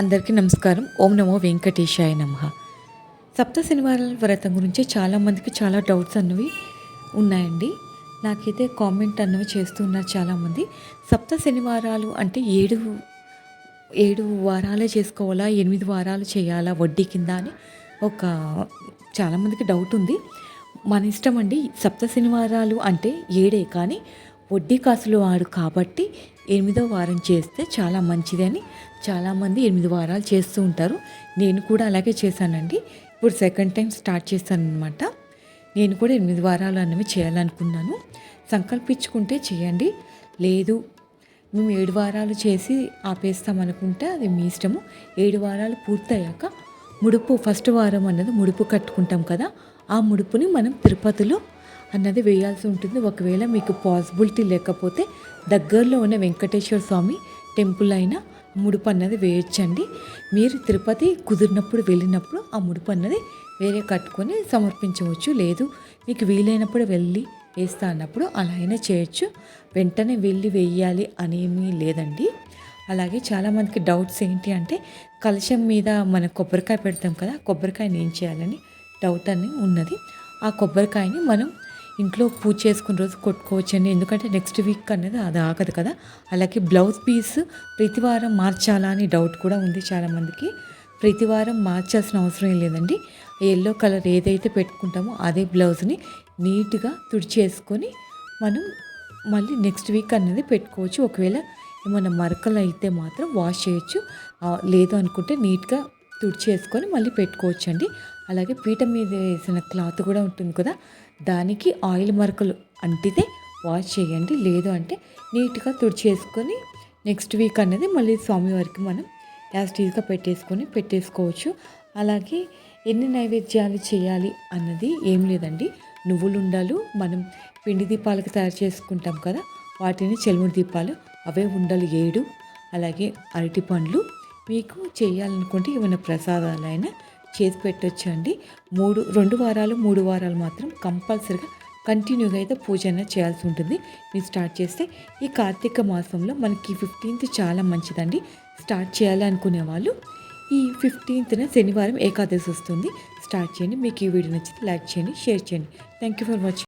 అందరికీ నమస్కారం. ఓం నమో వెంకటేశాయ నమ. సప్త శనివారాల వ్రతం గురించి చాలామందికి చాలా డౌట్స్ అన్నవి ఉన్నాయండి. నాకైతే కామెంట్ అన్నవి చేస్తున్నారు చాలామంది సప్త శనివారాలు అంటే ఏడు ఏడు వారాలే చేసుకోవాలా ఎనిమిది వారాలు చేయాలా వడ్డీ కింద అని ఒక చాలామందికి డౌట్ ఉంది. మన ఇష్టం అండి సప్త శనివారాలు అంటే ఏడే కానీ వడ్డీ కాసులు వాడు కాబట్టి ఎనిమిదో వారం చేస్తే చాలా మంచిదని చాలామంది ఎనిమిది వారాలు చేస్తూ ఉంటారు. నేను కూడా అలాగే చేశానండి. ఇప్పుడు సెకండ్ టైం స్టార్ట్ చేశాను అనమాట నేను కూడా ఎనిమిది వారాలు అనేవి చేయాలనుకున్నాను. సంకల్పించుకుంటే చేయండి. లేదు మేము ఏడు వారాలు చేసి ఆపేస్తాం అనుకుంటే అది మీ ఇష్టము. ఏడు వారాలు పూర్తయ్యాక ముడుపు ఫస్ట్ వారం అన్నది ముడుపు కట్టుకుంటాం కదా. ఆ ముడుపుని మనం తిరుపతిలో అన్నది వేయాల్సి ఉంటుంది. ఒకవేళ మీకు పాసిబిలిటీ లేకపోతే దగ్గరలో ఉన్న వెంకటేశ్వర స్వామి టెంపుల్ అయినా ముడుపు అన్నది వేయొచ్చండి. మీరు తిరుపతి కుదిరినప్పుడు వెళ్ళినప్పుడు ఆ ముడుపు అన్నది వేరే కట్టుకొని సమర్పించవచ్చు. లేదు మీకు వీలైనప్పుడు వెళ్ళి వేస్తా అన్నప్పుడు అలా అయినా చేయొచ్చు. వెంటనే వెళ్ళి వేయాలి అనేమీ లేదండి. అలాగే చాలామందికి డౌట్స్ ఏంటి అంటే కలశం మీద మన కొబ్బరికాయ పెడతాం కదా కొబ్బరికాయని ఏం చేయాలని డౌట్ అని ఉన్నది. ఆ కొబ్బరికాయని మనం ఇంట్లో పూజ చేసుకున్న రోజు కొట్టుకోవచ్చండి. ఎందుకంటే నెక్స్ట్ వీక్ అనేది అది ఆగదు కదా. అలాగే బ్లౌజ్ పీస్ ప్రతి వారం మార్చాలా అని డౌట్ కూడా ఉంది చాలామందికి ప్రతి వారం మార్చాల్సిన అవసరం ఏం లేదండి. ఎల్లో కలర్ ఏదైతే పెట్టుకుంటామో అదే బ్లౌజ్ని నీట్గా తుడిచేసుకొని మనం మళ్ళీ నెక్స్ట్ వీక్ అనేది పెట్టుకోవచ్చు. ఒకవేళ ఏమైనా మరకలు అయితే మాత్రం వాష్ చేయొచ్చు. లేదు అనుకుంటే నీట్గా తుడిచేసుకొని మళ్ళీ పెట్టుకోవచ్చు అండి అలాగే పీట మీద వేసిన క్లాత్ కూడా ఉంటుంది కదా దానికి ఆయిల్ మరకలు అంటితే వాష్ చేయండి. లేదు అంటే నీట్గా తుడిచేసుకొని నెక్స్ట్ వీక్ అనేది మళ్ళీ స్వామివారికి మనం యాస్టీజ్గా పెట్టేసుకొని పెట్టేసుకోవచ్చు. అలాగే ఎన్ని నైవేద్యాలు చేయాలి అన్నది ఏం లేదండి. నువ్వులు ఉండాలు మనం పిండి దీపాలకు తయారు చేసుకుంటాం కదా వాటిని చెలుముడి దీపాలు అవే ఉండలు ఏడు. అలాగే అరటి పండ్లు మీకు చేయాలనుకుంటే ఏమైనా ప్రసాదాలైనా చేసి పెట్టొచ్చు అండి మూడు రెండు వారాలు మూడు వారాలు మాత్రం కంపల్సరిగా కంటిన్యూగా అయితే పూజ అనేది చేయాల్సి ఉంటుంది. మీరు స్టార్ట్ చేస్తే ఈ కార్తీక మాసంలో మనకి ఫిఫ్టీన్త్ చాలా మంచిదండి. స్టార్ట్ చేయాలనుకునే వాళ్ళు ఈ ఫిఫ్టీన్త్న శనివారం ఏకాదశి వస్తుంది. స్టార్ట్ చేయండి. మీకు ఈ వీడియో నచ్చితే లైక్ చేయండి షేర్ చేయండి. Thank you for watching